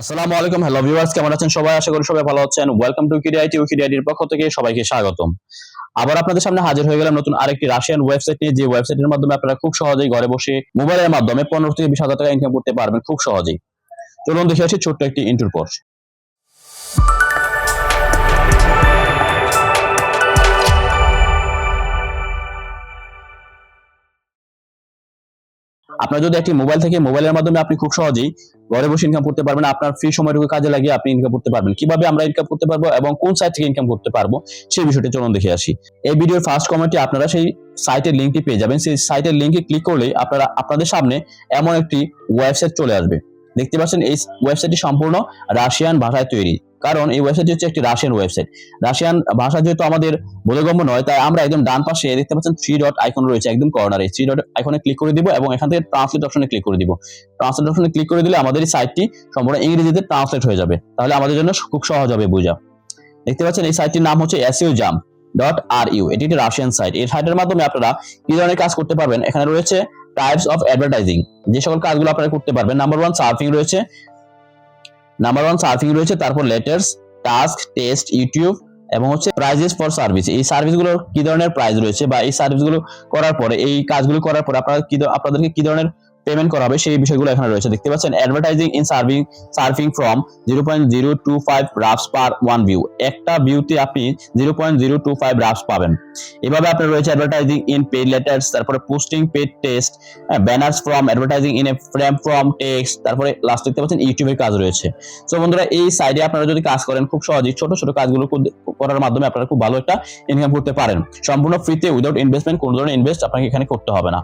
আসসালামু আলাইকুম hello viewers কেমন আছেন সবাই? আশা করি সবাই ভালো আছেন। ওয়েলকাম টু কিডিআইটি কিডিআইটির পক্ষ থেকে সবাইকে স্বাগতম। আবার আপনাদের সামনে হাজির হয়ে গেলাম নতুন আরেকটি রাশিয়ান ওয়েবসাইট নিয়ে। যে ওয়েবসাইটের মাধ্যমে আপনারা খুব সহজেই ঘরে বসে মোবাইলের মাধ্যমে পনেরো থেকে বিশ হাজার টাকা ইনকাম করতে পারবেন খুব সহজেই। চলুন দেখে আসি ছোট্ট একটি ইন্টুর পর আপনার যদি একটি মোবাইল থেকে মোবাইলের মাধ্যমে আপনি খুব সহজেই ঘরে বসে ইনকাম করতে পারবেন। আপনার ফ্রি সময়টুকু কাজে লাগিয়ে আপনি ইনকাম করতে পারবেন। কীভাবে আমরা ইনকাম করতে পারব এবং কোন সাইট থেকে ইনকাম করতে পারব, সেই বিষয়টি চলুন দেখে আসি। এই ভিডিওর ফার্স্ট কমেন্টে আপনারা সেই সাইটের লিঙ্কটি পেয়ে যাবেন। সেই সাইটের লিঙ্কে ক্লিক করলে আপনারা, আপনাদের সামনে এমন একটি ওয়েবসাইট চলে আসবে। দেখতে পাচ্ছেন, এই ওয়েবসাইটটি সম্পূর্ণ রাশিয়ান ভাষায় তৈরি। কারণ এই ওয়েবসাইটটি হচ্ছে একটি রাশিয়ান ওয়েবসাইট রাশিয়ান ভাষা যেহেতু আমাদের বোধগম্য নয়, তাই আমরা একদম ডান পাশে দেখতে পাচ্ছেন থ্রি ডট আইকন রয়েছে একদম কর্নারে থ্রি ডট আইকনে ক্লিক করে দিব এবং এখান থেকে ট্রান্সলেট অপশনে ক্লিক করে দিব। ট্রান্সলেট অপশনে ক্লিক করে দিলে আমাদের এই সাইটটি সম্পূর্ণ ইংরেজিতে ট্রান্সলেট হয়ে যাবে। তাহলে আমাদের জন্য খুব সহজ হবে বোঝা। দেখতে পাচ্ছেন, এই সাইটটির নাম হচ্ছে SU jam dot R U এটি একটি রাশিয়ান সাইট এই সাইটের মাধ্যমে আপনারা কি ধরনের কাজ করতে পারবেন? এখানে রয়েছে টাইপস অফ অ্যাডভার্টাইজিং যে সকল কাজগুলো আপনারা করতে পারবেন নাম্বার ওয়ান সার্ফিং রয়েছে। নাম্বার ওয়ান সার্ফিং রয়েছে, তারপর লেটার্স টাস্ক টেস্ট ইউটিউব এবং হচ্ছে প্রাইজেস ফর সার্ভিস এই সার্ভিসগুলোর কি ধরনের প্রাইস রয়েছে বা এই সার্ভিসগুলো করার পরে, এই কাজগুলো করার পরে আপনারা কি আপনাদেরকে কি ধরনের পেমেন্ট করা হবে, সেই বিষয়গুলো এখানে রয়েছে। দেখতে পাচ্ছেন advertising in serving surfing from zero point zero two five rubs per one view একটা ভিউতে আপনি zero point zero two five rubs পাবেন। এভাবে আপনার রয়েছে অ্যাডভার্টাইজিং ইন পেড লেটার্স তারপরে posting paid test banners from advertising in a frame from text তারপরে last দেখতে পাচ্ছেন ইউটিউবের কাজ রয়েছে। তো বন্ধুরা, এই সাইডে আপনারা যদি কাজ করেন, খুব সহজেই ছোট ছোট কাজগুলো কর- করার মাধ্যমে আপনারা খুব ভালো একটা ইনকাম করতে পারেন। সম্পূর্ণ ফ্রিতে উইদাউট ইনভেস্টমেন্ট কোনো ধরনের ইনভেস্ট আপনাকে এখানে করতে হবে না।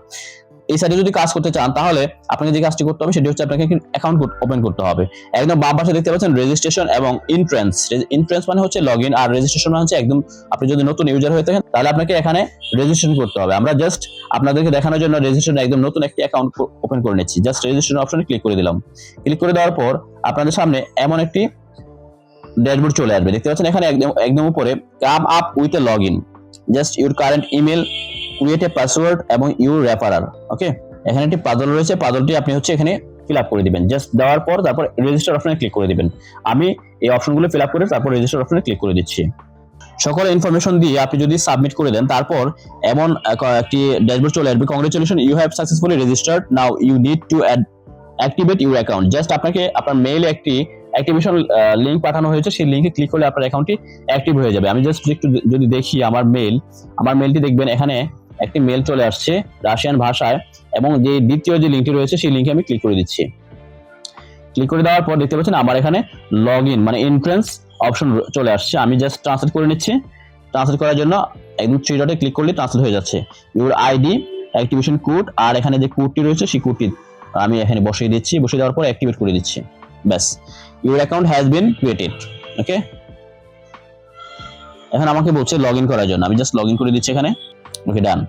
এই সাইডে যদি কাজ করতে চান, তাহলে আপনাকে যে কাজটি করতে হবে, সেটি হচ্ছে আপনাকে অ্যাকাউন্ট ওপেন করতে হবে। একদম বাম পাশে দেখতে পাচ্ছেন রেজিস্ট্রেশন এবং ইন্ট্রেন্স ইন্ট্রেন্স মানে হচ্ছে লগ আর রেজিস্ট্রেশন মানে হচ্ছে একদম আপনি যদি নতুন ইউজার হয়ে থাকেন, তাহলে আপনাকে এখানে রেজিস্ট্রেশন করতে হবে। আমরা জাস্ট আপনাদেরকে দেখানোর জন্য রেজিস্ট্রেশন একদম নতুন একটি অ্যাকাউন্ট ওপেন করে নিচ্ছি। জাস্ট রেজিস্ট্রেশন অপশনে ক্লিক করে দিলাম। ক্লিক করে দেওয়ার পর আপনাদের সামনে এমন একটি ড্যাশবোর্ড চলে আসবে। দেখতে পাচ্ছেন এখানে একদম একদম উপরে come up with a log in just your current email create a password এবং ইউর রেফারার ওকে এখানে একটি পাদল রয়েছে, পাদলটি আপনি হচ্ছে এখানে ফিল আপ করে দিবেন। জাস্ট দেওয়ার পর তারপর রেজিস্টার অপশনে ক্লিক করে দিবেন। আমি এই অপশনগুলো ফিল আপ করে তারপর রেজিস্টার অপশনে ক্লিক করে দিচ্ছি। সকল ইনফরমেশন দিয়ে আপনি যদি সাবমিট করে দেন, তারপর এমন একটি ড্যাশবোর্ড চলে আসবে। Congratulation you have successfully registered now you need to activate your account just আপনাকে আপনার মেইলে একটি অ্যাক্টিভেশন লিংক পাঠানো হয়েছে। সেই লিঙ্কে ক্লিক করলে আপনার অ্যাকাউন্টটি অ্যাক্টিভ হয়ে যাবে। আমি জাস্ট একটু যদি দেখি আমার মেইল আমার মেইলটি দেখবেন এখানে একটি মেল চলে আসছে রাশিয়ান ভাষায় এবং যে দ্বিতীয় যে লিঙ্কটি রয়েছে সেই লিঙ্কে আমি ক্লিক করে দিচ্ছি। ক্লিক করে দেওয়ার পর দেখতে পাচ্ছেন আমার এখানে লগ ইন মানে এন্ট্রেন্স অপশন চলে আসছে। আমি জাস্ট ট্রান্সলেট করে নিচ্ছি। ট্রান্সলেট করার জন্য একদম থ্রি ডটে ক্লিক করলে ট্রান্সলেট হয়ে যাচ্ছে। ইউর আইডি অ্যাক্টিভেশন কোড আর এখানে যে কোডটি রয়েছে সেই কোডটি আমি এখানে বসিয়ে দিচ্ছি। বসিয়ে দেওয়ার পর অ্যাক্টিভেট করে দিচ্ছি। ব্যাস। Your account has been created okay এখন আমাকে বলছে লগ ইন করার জন্য। আমি জাস্ট লগ ইন করে দিচ্ছি এখানে। ওকে ডান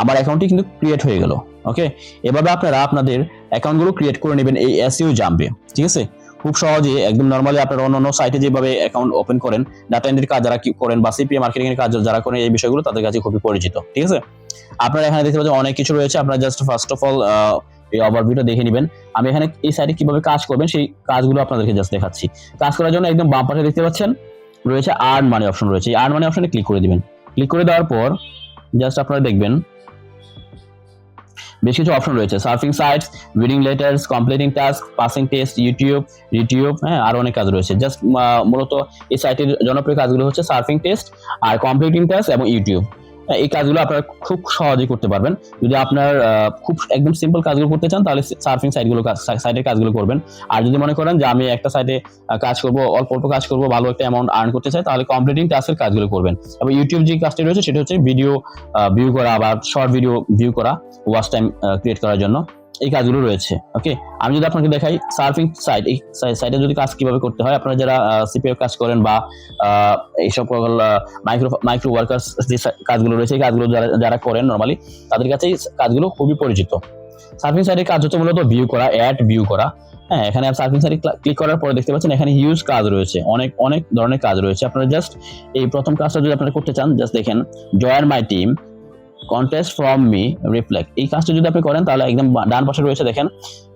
আমার অ্যাকাউন্টটি কিন্তু ক্রিয়েট হয়ে গেল ওকে এভাবে আপনারা আপনাদের অ্যাকাউন্টগুলো ক্রিয়েট করে নেবেন, এই এসইও জাম্পে ঠিক আছে? খুব সহজে, একদম নর্মালি আপনারা অন্য অন্য সাইটে যেভাবে অ্যাকাউন্ট ওপেন করেন ডাটা এন্ট্রির কাজ যারা করেন বা সিপিএ মার্কেটিং এর কাজ যারা করেন, এই বিষয়গুলো তাদের কাছে খুবই পরিচিত, ঠিক আছে? আপনারা এখানে দেখতে পাচ্ছেন অনেক কিছু রয়েছে, আপনারা জাস্ট ফার্স্ট অফ অল এই ওভারভিউটা দেখে নেবেন। আমি এখানে এই সাইটে কীভাবে কাজ করবেন, সেই কাজগুলো আপনাদেরকে জাস্ট দেখাচ্ছি। কাজ করার জন্য একদম বাম পাশে দেখতে পাচ্ছেন, রয়েছে আর্ন মানি অপশন রয়েছে, এই আর্ন মানি অপশনে ক্লিক করে দিবেন। ক্লিক করে দেওয়ার পর জাস্ট আপনারা দেখবেন। বেশ কিছু অপশন রয়েছে। Surfing sites reading letters completing task passing test YouTube YouTube হ্যাঁ আরও অনেক কাজ রয়েছে। জাস্ট মূলত এই সাইটের জনপ্রিয় কাজগুলো হচ্ছে সার্ফিং টেস্ট আর কমপ্লিটিং টাস্ক এবং ইউটিউব এই কাজগুলো আপনারা খুব সহজেই করতে পারবেন। যদি আপনার খুব একদম সিম্পল কাজগুলো করতে চান, তাহলে সার্ফিং সাইটগুলো সাইটের কাজগুলো করবেন। আর যদি মনে করেন যে আমি একটা সাইটে কাজ করব, অল্প অল্প কাজ করব, ভালো একটা অ্যামাউন্ট আর্ন করতে চাই, তাহলে কমপ্লিটিং টাস্কের কাজগুলো করবেন। এবং ইউটিউব যে কাজটি রয়েছে, সেটা হচ্ছে ভিডিও ভিউ করা বা শর্ট ভিডিও ভিউ করা ওয়াচ টাইম ক্রিয়েট করার জন্য। এই কাজগুলো রয়েছে ওকে আমি যদি আপনাকে দেখাই সার্ফিং সাইট এই সাইটে যদি কাজ কীভাবে করতে হয় আপনারা যারা সিপিএ কাজ করেন বা আহ, এই সকল মাইক্রো মাইক্রো ওয়ার্কার্স যে কাজগুলো রয়েছে এই কাজগুলো যারা যারা করেন নর্মালি তাদের কাছে এই কাজগুলো খুবই পরিচিত। সার্ফিং সাইটের কাজ হচ্ছে মূলত ভিউ করা অ্যাড ভিউ করা হ্যাঁ? এখানে সার্ফিং সাইটে ক্লিক করার পরে দেখতে পাচ্ছেন এখানে হিউজ কাজ রয়েছে অনেক অনেক ধরনের কাজ রয়েছে। আপনারা জাস্ট এই প্রথম কাজটা যদি আপনারা করতে চান জাস্ট দেখেন join my team contest from me reflect এই কাজটা যদি আপনি করেন, তাহলে একদম ডান পাশে রয়েছে দেখেন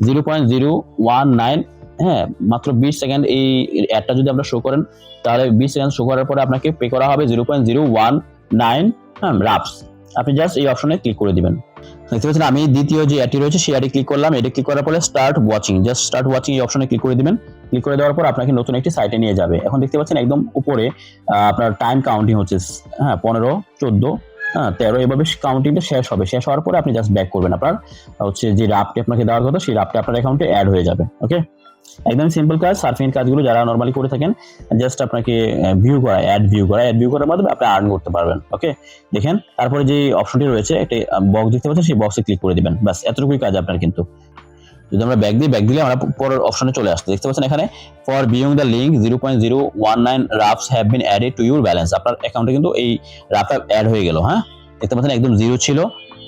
zero point zero one nine হ্যাঁ মাত্র বিশ সেকেন্ড এই অ্যাডটা যদি আপনারা শো করেন, তাহলে বিশ সেকেন্ড শো করার পরে আপনাকে পে করা হবে zero point zero one nine হ্যাঁ রাপস আপনি জাস্ট এই অপশনে ক্লিক করে দিবেন। দেখতে পাচ্ছেন, আমি দ্বিতীয় যে অ্যাডটি রয়েছে, সেই অ্যাডে ক্লিক করলাম। এটা ক্লিক করার পরে start watching just start watching এই অপশনে ক্লিক করে দিবেন। ক্লিক করে দেওয়ার পর আপনাকে নতুন একটি সাইটে নিয়ে যাবে। এখন দেখতে পাচ্ছেন, একদম উপরে আপনার টাইম কাউন্টিং হচ্ছে হ্যাঁ পনেরো, চোদ্দ হ্যাঁ তেরো এভাবে কাউন্টিংটা শেষ হবে। শেষ হওয়ার পরে আপনি জাস্ট ব্যাক করবেন আপনার। হচ্ছে যে রাপটি আপনাকে দেওয়ার কথা, সেই রাপটি আপনার অ্যাকাউন্টে অ্যাড হয়ে যাবে ওকে একদম সিম্পল কাজ সার্ফিং কাজগুলো যারা নর্মালি করে থাকেন জাস্ট আপনাকে ভিউ করা অ্যাড ভিউ করা অ্যাড ভিউ করার মাধ্যমে আপনি আর্ন করতে পারবেন ওকে দেখেন, তারপরে যে অপশনটি রয়েছে, একটি বক্স দেখতে পাচ্ছেন, সেই বক্সে ক্লিক করে দিবেন। ব্যাস, এতটুকুই কাজ আপনার কিন্তু। যদি আমরা ব্যাক দিই ব্যাক দিলে আমরা পরের অপশনে চলে আসতে দেখতে পাচ্ছেন এখানে for being the link zero point zero one nine rubs have been added to your balance আপনার অ্যাকাউন্টে কিন্তু এই রাফটা অ্যাড হয়ে গেল হ্যাঁ? দেখতে পাচ্ছেন একদম জিরো ছিল।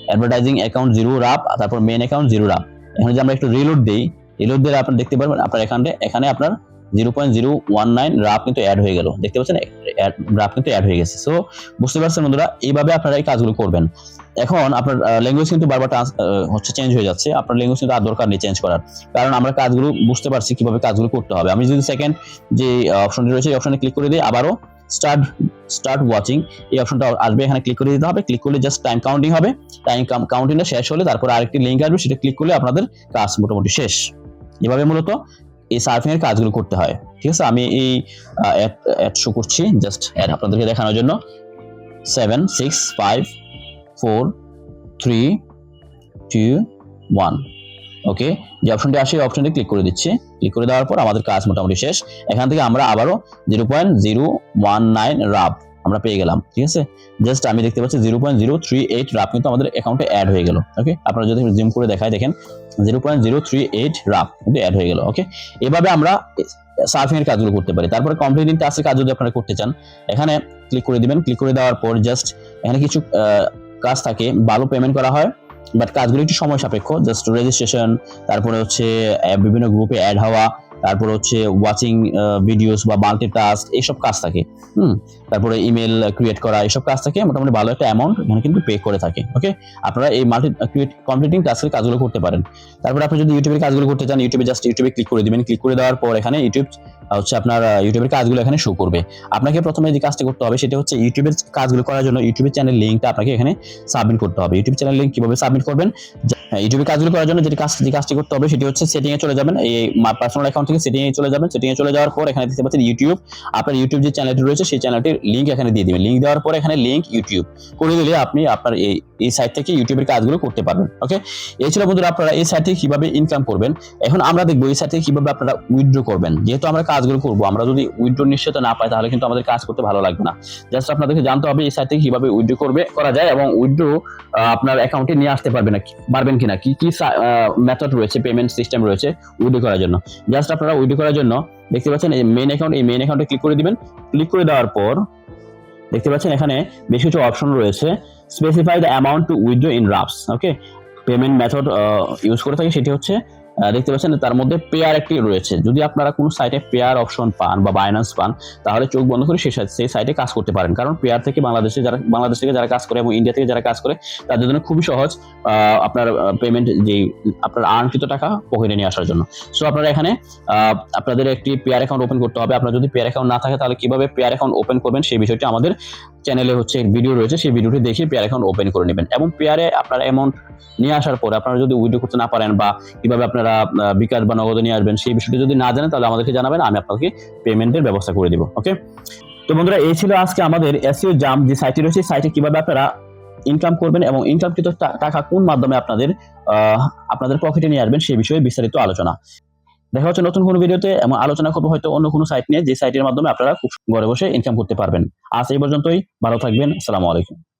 অ্যাডভার্টাইজিং অ্যাকাউন্ট জিরো রাফ তারপর মেন অ্যাকাউন্ট জিরো রাফ এখানে যদি আমরা একটু রিলোড দিই রিলোড দিলে আপনি দেখতে পারবেন আপনার এখানে এখানে আপনার zero point zero one nine rub কিন্তু অ্যাড হয়ে গেল। দেখতে পাচ্ছেন? রাপ কিন্তু অ্যাড হয়ে গেছে। সো বুঝতে পারছেন বন্ধুরা? এইভাবে আপনারা এই কাজগুলো করবেন। এখন আপনার ল্যাঙ্গুয়েজ কিন্তু বারবার হচ্ছে চেঞ্জ হয়ে যাচ্ছে। আপনার ল্যাঙ্গুয়েজ কিন্তু আর দরকার নেই চেঞ্জ করার। কারণ আমরা কাজগুলো বুঝতে পারছি কীভাবে কাজগুলো করতে হবে। আমি যদি সেকেন্ড যে অপশনটি রয়েছে, এই অপশনে ক্লিক করে দিই, আবারও স্টার্ট স্টার্ট ওয়াচিং এই অপশনটা আসবে, এখানে ক্লিক করে দিতে হবে। ক্লিক করলে জাস্ট টাইম কাউন্টিং হবে। টাইম কাউন্টিংটা শেষ হলে তারপর আরেকটি লিঙ্ক আসবে। সেটা ক্লিক করলে আপনাদের কাজ মোটামুটি শেষ। এভাবে মূলত এই সার্ফিং এর কাজগুলো করতে হয়। ঠিক আছে? আমি এই অ্যাড শো করছি। জাস্ট অ্যাড আপনাদেরকে দেখানোর জন্য। Seven six five four three two one okay যে অপশনটি আসে, এই অপশনটি ক্লিক করে দিচ্ছি। ক্লিক করে দেওয়ার পর আমাদের কাজ মোটামুটি শেষ। এখান থেকে আমরা আবারও zero point zero one nine রাব আমরা পেয়ে গেলাম। ঠিক আছে? জাস্ট আমি দেখতে পাচ্ছি zero point zero three eight রাব কিন্তু আমাদের অ্যাকাউন্টে অ্যাড হয়ে গেল। ওকে আপনারা যদি জিম করে দেখায় দেখেন zero point zero three eight rough কিন্তু অ্যাড হয়ে গেল ওকে এভাবে আমরা সার্ফিং এর কাজগুলো করতে পারি। তারপরে কমপ্লিটিং টাস্কের কাজ যদি আপনারা করতে চান, এখানে ক্লিক করে দিবেন। ক্লিক করে দেওয়ার পর জাস্ট এখানে কিছু কাজ থাকে। ভালো পেমেন্ট করা হয় বাট কাজগুলো একটু সময় সাপেক্ষ। জাস্ট রেজিস্ট্রেশন তারপরে হচ্ছে বিভিন্ন গ্রুপে অ্যাড হওয়া তারপর হচ্ছে ওয়াচিং ভিডিওস বা মাল্টি টাস্ক এইসব কাজ থাকে। হুম? তারপরে ইমেল ক্রিয়েট করা এইসব কাজ থাকে। মোটামুটি ভালো একটা অ্যামাউন্ট এখানে কিন্তু পে করে থাকে ওকে আপনারা এই মাল্টি ক্রিয়েট কমপ্লিটিং টাস্কের কাজগুলো করতে পারেন। তারপর আপনি যদি ইউটিউবের কাজগুলো করতে চান ইউটিউবে জাস্ট ইউটিউবে ক্লিক করে দিবেন। ক্লিক করে দেওয়ার পর এখানে ইউটিউব হচ্ছে আপনার ইউটিউবের কাজগুলো এখানে শো করবে। আপনাকে প্রথমে যে কাজটা করতে হবে, সেটা হচ্ছে ইউটিউবের কাজগুলো করার জন্য ইউটিউবের চ্যানেল লিঙ্কটা আপনাকে এখানে সাবমিট করতে হবে। ইউটিউব চ্যানেল লিঙ্ক কীভাবে সাবমিট করবেন? ইউটিউবে কাজগুলো করার জন্য যেটি কাজ যে কাজটি করতে হবে, সেটি হচ্ছে সেটিং এ চলে যাবেন। এই পার্সোনাল অ্যাকাউন্ট থেকে সেটিং এ চলে যাবেন। সেটিং এ চলে যাওয়ার পর এখানে দেখতে পাচ্ছেন ইউটিউব আপনার ইউটিউব যে চ্যানেলটি রয়েছে, সেই চ্যানেলটির লিঙ্ক এখানে দিয়ে দিবেন। লিঙ্ক দেওয়ার পর এখানে লিঙ্ক ইউটিউব করে দিলে আপনি আপনার এই এই সাইট থেকে ইউটিউবের কাজগুলো করতে পারবেন। ওকে এই ছিল বন্ধুরা আপনারা এই সাইট থেকে কীভাবে ইনকাম করবেন। এখন আমরা দেখব এই সাইট থেকে কীভাবে আপনারা উইথড্র করবেন। যেহেতু আমরা কাজগুলো করব, আমরা যদি উইথড্র নিশ্চয়তা না পাই, তাহলে কিন্তু আমাদের কাজ করতে ভালো লাগবে না। জাস্ট আপনাদেরকে জানতে হবে এই সাইট থেকে কীভাবে উইথড্র করবে, করা যায় এবং উইথড্র আপনার অ্যাকাউন্টে নিয়ে আসতে পারবে না, পারবেন কিনা, কি কি মেথড রয়েছে পেমেন্ট সিস্টেম রয়েছে উইথড্র করার জন্য। জাস্ট আপনারা উইথড্র করার জন্য দেখতে পাচ্ছেন এই মেন অ্যাকাউন্ট এই মেন অ্যাকাউন্টে ক্লিক করে দিবেন। ক্লিক করে দেওয়ার পর দেখতে পাচ্ছেন এখানে বেশ কিছু অপশন রয়েছে। Specify the amount to withdraw in rubs okay payment method use করে থাকি সেটি হচ্ছে দেখতে পাচ্ছেন তার মধ্যে পেয়ার একটি রয়েছে। যদি আপনারা কোনো সাইটে পেয়ার অপশন পান বা বাইন্যান্স পান, তাহলে চোখ বন্ধ করে সেই সেই সাইটে কাজ করতে পারেন। কারণ পেয়ার থেকে বাংলাদেশে যারা, বাংলাদেশ থেকে যারা কাজ করে এবং ইন্ডিয়া থেকে যারা কাজ করে, তাদের জন্য খুবই সহজ আপনার পেমেন্ট যে আপনার আর্নকৃত টাকা পকেটে নিয়ে আসার জন্য। সো আপনারা এখানে আপনাদের একটি পেয়ার অ্যাকাউন্ট ওপেন করতে হবে। আপনার যদি পেয়ার অ্যাকাউন্ট না থাকে, তাহলে কীভাবে পেয়ার অ্যাকাউন্ট ওপেন করবেন, সেই বিষয়টি আমাদের চ্যানেলে হচ্ছে ভিডিও রয়েছে। সেই ভিডিওটি দেখে পেয়ার অ্যাকাউন্ট ওপেন করে নেবেন। এবং পেয়ারে আপনার অ্যামাউন্ট নিয়ে আসার পরে, আপনারা যদি উইড্রো করতে না পারেন বা কীভাবে আপনারা আহ, বিকাশ বা নগদে নিয়ে আসবেন সেই বিষয়টি যদি না জানেন তাহলে আমাদেরকে জানাবেন আমি আপনাকে পেমেন্টের ব্যবস্থা করে দিব ওকে? তো বন্ধুরা এই ছিল আজকে আমাদের এসইও জাম যে সাইটটি রয়েছে সাইটে কীভাবে আপনারা ইনকাম করবেন এবং ইনকামকৃত টাকা কোন মাধ্যমে আপনাদের আপনাদের পকেটে নিয়ে আসবেন সেই বিষয়ে বিস্তারিত আলোচনা। দেখা হচ্ছে নতুন কোনো ভিডিওতে এবং আলোচনা করব হয়তো অন্য কোনো সাইট নিয়ে যে সাইটের মাধ্যমে আপনারা খুব ঘরে বসে ইনকাম করতে পারবেন। আজ এই পর্যন্তই ভালো থাকবেন আসসালামু আলাইকুম।